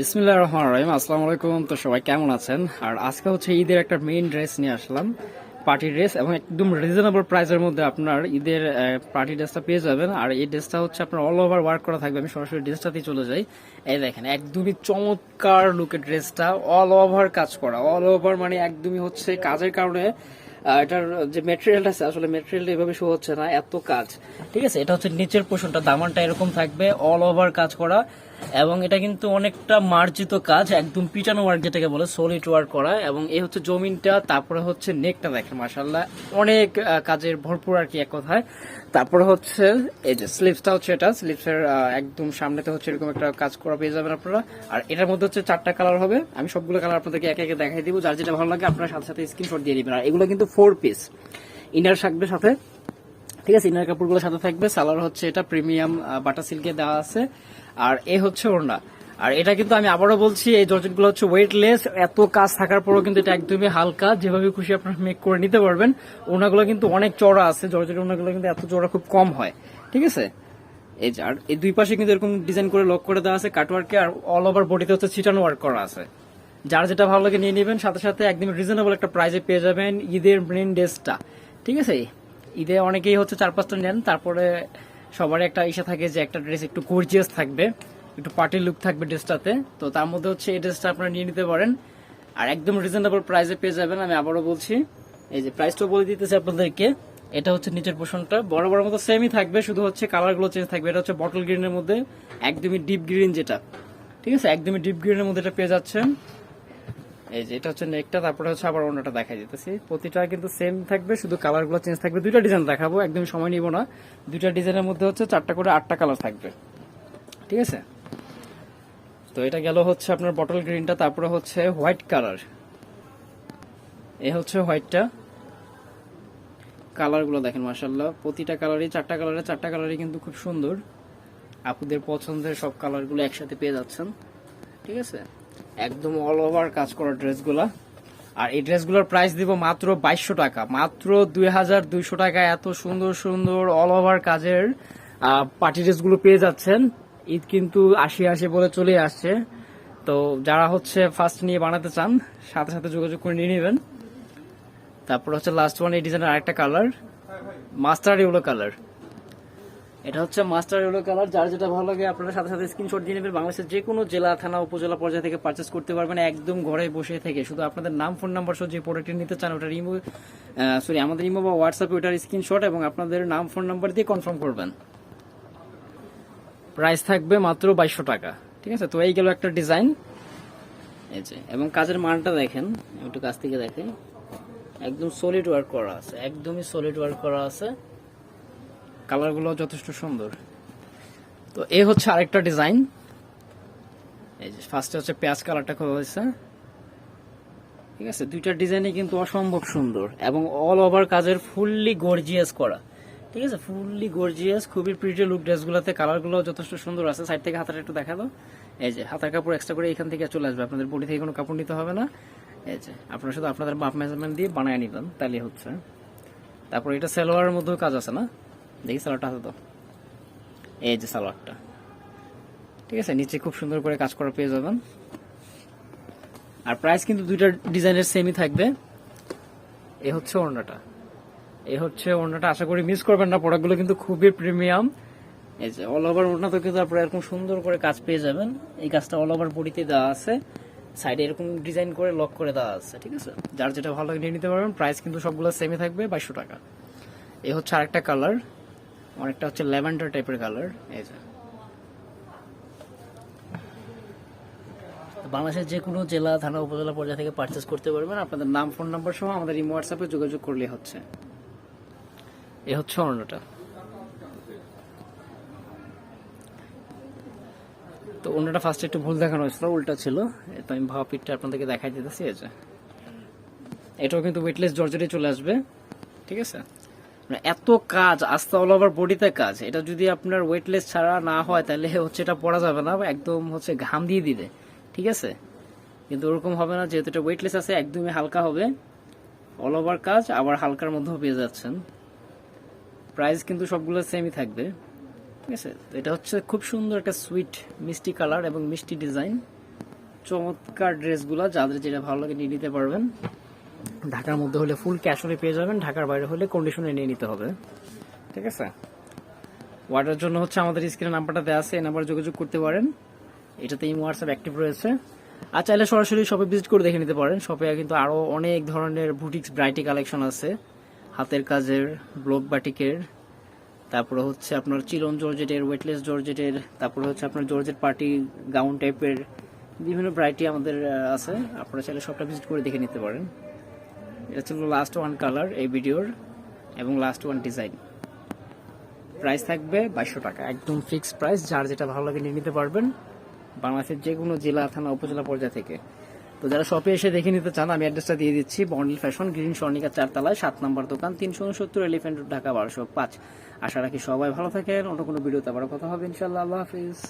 বিসমিল্লাহ রহমান রহিম, আসসালামু আলাইকুম। তো সবাই কেমন আছেন? আর আজকে হচ্ছে ঈদের একটা মেইন ড্রেস নিয়ে আসলাম পার্টি ড্রেস এবং একদম রিজনেবল প্রাইসের মধ্যে আপনার ঈদের পার্টি ড্রেসটা পেয়ে যাবেন। আর এই ড্রেসটা হচ্ছে আপনার অল ওভার ওয়ার্ক করা থাকবে। আমি সরাসরি ড্রেসটাতেই চলে যাই। এই দেখেন, একদমই চমৎকার লুকের ড্রেসটা অল ওভার কাজ করা। অল ওভার মানে একদমই হচ্ছে কাজের কারণে এটার যে মেটেরিয়ালটা আছে, আসলে মেটেরিয়ালটা এভাবে শো হচ্ছে না, এত কাজ। ঠিক আছে? এটা হচ্ছে নিচের পোষণটা দামানটা এরকম থাকবে অল ওভার কাজ করা। এবং এটা কিন্তু অনেকটা মার্জিত কাজ, একদম পিটানো ওয়ার্ক যেটাকে বলে সলিড ওয়ার্ক করা। এবং এই হচ্ছে জমিনটা, তারপরে হচ্ছে নেকটা দেখেন মাসাল্লাহ অনেক কাজের ভরপুর আর কি এক কথায়। তারপরে হচ্ছে, এই যে স্লিপসটা হচ্ছে এটা স্লিপসের একদম সামনেতে হচ্ছে এরকম একটা কাজ করা পেয়ে যাবেন আপনারা। আর এটার মধ্যে হচ্ছে চারটা কালার হবে। আমি সবগুলো কালার আপনাদেরকে একে একে দেখাই দিব। যার যেটা ভালো লাগে আপনারা সাথে সাথে স্ক্রিনশট দিয়ে দিবেন। আর এগুলো কিন্তু ফোর পিস ইনার থাকবে সাথে ঠিক আছে, ইনার কাপড়গুলো সাথে থাকবে। সালার হচ্ছে এটা, প্রিমিয়াম বাটা সিল্কে দেওয়া আছে। আর এ হচ্ছে ওড়না। আর এটা কিন্তু আমি আবারও বলছি, এই জর্জেটগুলো হচ্ছে ওয়েটলেস এত কাজ থাকার পরেও কিন্তু এটা একদমই হালকা। যেভাবে খুশি আপনারা মেক করে নিতে পারবেন। ওড়নাগুলো কিন্তু অনেক চড়া আছে জর্জেট ওড়নাগুলো কিন্তু এত চড়া খুব কম হয়। ঠিক আছে? এই যে, আর এই দুই পাশে কিন্তু এরকম ডিজাইন করে লক করে দেওয়া আছে কাটওয়ার্কে আর অল ওভার বডিতে হচ্ছে ছিটানো ওয়ার্ক করা আছে। যার যেটা ভালো লাগে নিয়ে নেবেন, সাথে সাথে একদম রিজনেবল একটা প্রাইজে পেয়ে যাবেন ঈদের মেন ড্রেসটা ঠিক আছে? ঈদে অনেকেই হচ্ছে চার পাঁচটা নেন, তারপরে সবার একটা ইসা থাকে যে একটা ড্রেস একটু গর্জিয়াস থাকবে, একটু পার্টি লুক থাকবে ড্রেসটাতে। তো তার মধ্যে হচ্ছে এই ড্রেসটা আপনারা নিয়ে নিতে পারেন। আর একদম রিজনেবল প্রাইসে পেয়ে যাবেন, আমি আবারও বলছি। এই যে প্রাইসটা বলে দিতেছি আপনাদেরকে, এটা হচ্ছে নিচের পোষণটা বড় বড় মতো সেমই থাকবে, শুধু হচ্ছে কালারগুলো চেঞ্জ থাকবে। এটা হচ্ছে বটল গ্রিনের মধ্যে, একদমই ডিপ গ্রিন যেটা। ঠিক আছে? একদমই ডিপ গ্রিনের মধ্যে এটা পেয়ে যাচ্ছেন। এই যে এটা হচ্ছে নেকটা তারপরে হচ্ছে আবার অন্যটা দেখাই দিতেছি। প্রতিটা কিন্তু সেম থাকবে, শুধু কালারগুলো চেঞ্জ থাকবে। দুইটা ডিজাইন দেখাবো, একদমই সময় নিব না। দুইটা ডিজাইনের মধ্যে হচ্ছে চারটা করে আটটা কালার থাকবে। ঠিক আছে? তো এটা গেল হচ্ছে আপনার বটল গ্রিনটা তারপরে হচ্ছে হোয়াইট কালার এ হচ্ছে হোয়াইটটা কালারগুলো দেখেন মাসাল্লাহ প্রতিটা কালারই চারটা কালারে চারটা কালারই কিন্তু খুব সুন্দর। আপুদের পছন্দের সব কালারগুলো একসাথে পেয়ে যাচ্ছেন। ঠিক আছে? একদম অল ওভার কাজ করা ড্রেসগুলা। আর এই ড্রেসগুলোর প্রাইস দিব মাত্র বাইশশো টাকা। মাত্র দুই হাজার দুইশো টাকা এত সুন্দর সুন্দর অল ওভার কাজের পার্টি ড্রেসগুলো পেয়ে যাচ্ছেন। ঈদ কিন্তু আশি আশি বলে চলে আসছে। তো যারা হচ্ছে ফার্স্ট নিয়ে বানাতে চান, সাথে সাথে যোগাযোগ করে নিয়ে নেবেন। তারপর হচ্ছে লাস্ট ওয়ান এই ডিজাইনের আরেকটা কালার মাস্টার ইউলো কালার এটা হচ্ছে মাস্টার ইয়েলো কালার, যার যেটা ভালো লাগে, আপনারা সাথে সাথে স্ক্রিনশট দিয়ে নেবেন। বাংলাদেশের যে কোনো জেলা, থানা, উপজেলা পর্যায়ে থেকে পারচেস করতে পারবেন, একদম ঘরে বসে থেকে। শুধু আপনাদের নাম ফোন নাম্বার সহ যে প্রোডাক্টটি নিতে চান, ওটার ইমো সরি আমাদের ইমো বা হোয়াটসঅ্যাপে ওটার স্ক্রিনশট এবং আপনাদের নাম ফোন নাম্বার দিয়ে কনফার্ম করবেন। প্রাইস থাকবে মাত্র বাইশশো টাকা, ঠিক আছে? তো এই গেল একটা ডিজাইন এই যে, এবং কাজের মানটা দেখেন একটু কাছ থেকে দেখেন একদম সলিড ওয়ার্ক করা আছে, একদমই সলিড ওয়ার্ক করা আছে। কালারগুলো যথেষ্ট সুন্দর। তো এ হচ্ছে আরেকটা ডিজাইন। এই যে ফার্স্টে হচ্ছে পেঁয়াজ কালারটা করা হয়েছে। ঠিক আছে, দুইটা ডিজাইনই কিন্তু অসম্ভব সুন্দর এবং অল ওভার কাজের ফুললি গর্জিয়াস করা। ঠিক আছে ফুললি গর্জিয়াস খুবই প্রিটি লুক ড্রেসগুলোতে কালারগুলো যথেষ্ট সুন্দর আছে। সাইড থেকে হাতাটা একটু দেখা দাও এই যে হাতার কাপড় এক্সট্রা করে এখান থেকে চলে আসবে। আপনাদের বডি থেকে কোনো কাপড় নিতে হবে না। এই যে আপনারা শুধু আপনাদের মাপ মেজারমেন্ট দিয়ে বানায় নিবেন তাহলে হচ্ছে। তারপর এটা সালোয়ারের মধ্যেও কাজ আছে না? দেখি সালোয়ারটা হাতে তো এই যে সালোয়ারটা। ঠিক আছে, নিচে খুব সুন্দর করে কাজ করা পেয়ে যাবেন। আর প্রাইস কিন্তু দুইটা ডিজাইনের সেমই থাকবে। এ হচ্ছে ওড়নাটা। এই হচ্ছে ওড়নাটা আশা করি মিস করবেন না প্রোডাক্টগুলো কিন্তু খুবই প্রিমিয়াম এই যে অল ওভার ওড়না তো কিন্তু আপনারা এরকম সুন্দর করে কাজ পেয়ে যাবেন। এই কাজটা অল ওভার বডিতে দেওয়া আছে। সাইডে এরকম ডিজাইন করে লক করে দেওয়া আছে, ঠিক আছে? যার যেটা ভালো লাগে নিয়ে নিতে পারবেন। প্রাইস কিন্তু সবগুলো সেমই থাকবে, বাইশশো টাকা। এই হচ্ছে আরেকটা কালার অনেকটা হচ্ছে ল্যাভেন্ডার টাইপের কালার, এই যে। বাংলাদেশের যে কোনো জেলা, থানা, উপজেলা পর্যায়ে থেকে পারচেস করতে পারবেন। আপনাদের নাম ফোন নাম্বার সহ আমাদের ইমো হোয়াটসঅ্যাপে যোগাযোগ করলে হচ্ছে। এ হচ্ছে অন্যটা। তো অন্যটা ফার্স্টে একটু ভুল দেখানো হয়েছিল, উল্টা ছিল। তো আমি ভাবা পিঠটা আপনাদেরকে দেখাই দিতেছি, এই যে। এটাও কিন্তু ওয়েটলেস জর্জেটে চলে আসবে, ঠিক আছে? এত কাজ আস্তে অল ওভার বডিতে কাজ। এটা যদি আপনার ওয়েটলেস ছাড়া না হয়, তাহলে হচ্ছে এটা পরা যাবে না, একদম হচ্ছে ঘাম দিয়ে দিবে। ঠিক আছে? কিন্তু ওরকম হবে না, যেহেতু এটা ওয়েটলেস আছে, একদমই হালকা হবে। অল ওভার কাজ, আবার হালকার মধ্যেও পেয়ে যাচ্ছেন। প্রাইস কিন্তু সবগুলো সেমই থাকবে। ঠিক আছে? এটা হচ্ছে খুব সুন্দর একটা সুইট মিষ্টি কালার এবং মিষ্টি ডিজাইন চমৎকার ড্রেসগুলো যাদের যেটা ভালো লাগে নিয়ে নিতে পারবেন। ঢাকার মধ্যে হলে ফুল ক্যাশ অনে পেয়ে যাবেন, ঢাকার বাইরে হলে কন্ডিশনে নিয়ে নিতে হবে। ঠিক আছে? অর্ডারের জন্য হচ্ছে আমাদের স্ক্রিনে নাম্বারটা দেওয়া আছে, এই নাম্বারে যোগাযোগ করতে পারেন। এটাতে ইমো হোয়াটসঅ্যাপ অ্যাক্টিভ রয়েছে। আর চাইলে সরাসরি শপে ভিজিট করে দেখে নিতে পারেন। শপে কিন্তু আরও অনেক ধরনের বুটিক্স ব্রাইটি কালেকশন আছে। হাতের কাজের ব্লক বাটিকের তারপরে হচ্ছে আপনার চিলন জর্জেটের ওয়েটলেস জর্জেটের, তারপরে হচ্ছে আপনার জর্জেট পার্টি গাউন টাইপের বিভিন্ন ভ্যারাইটি আমাদের আছে। আপনারা চাইলে সবটা ভিজিট করে দেখে নিতে পারেন। এটা ছিল লাস্ট ওয়ান কালার এই ভিডিওর এবং লাস্ট ওয়ান ডিজাইন প্রাইস থাকবে বাইশশো টাকা। একদম ফিক্সড প্রাইস যার যেটা ভালো লাগে নিয়ে নিতে পারবেন। বাংলাদেশের যে কোনো জেলা থানা উপজেলা পর্যায় থেকে। তো যারা শপে এসে দেখে নিতে চান আমি অ্যাড্রেসটা দিয়ে দিচ্ছি। বন্ডেল ফ্যাশন গ্রিন স্বর্ণিকা চারতলায় সাত নম্বর দোকান তিনশো উনসত্তর এলিফেন্ট রোড ঢাকা বারোশো পাঁচ। আশা রাখি সবাই ভালো থাকেন। অন্য কোনো ভিডিওতে আবার কথা হবে। ইনশাল্লাহ আল্লাহ হাফিজ।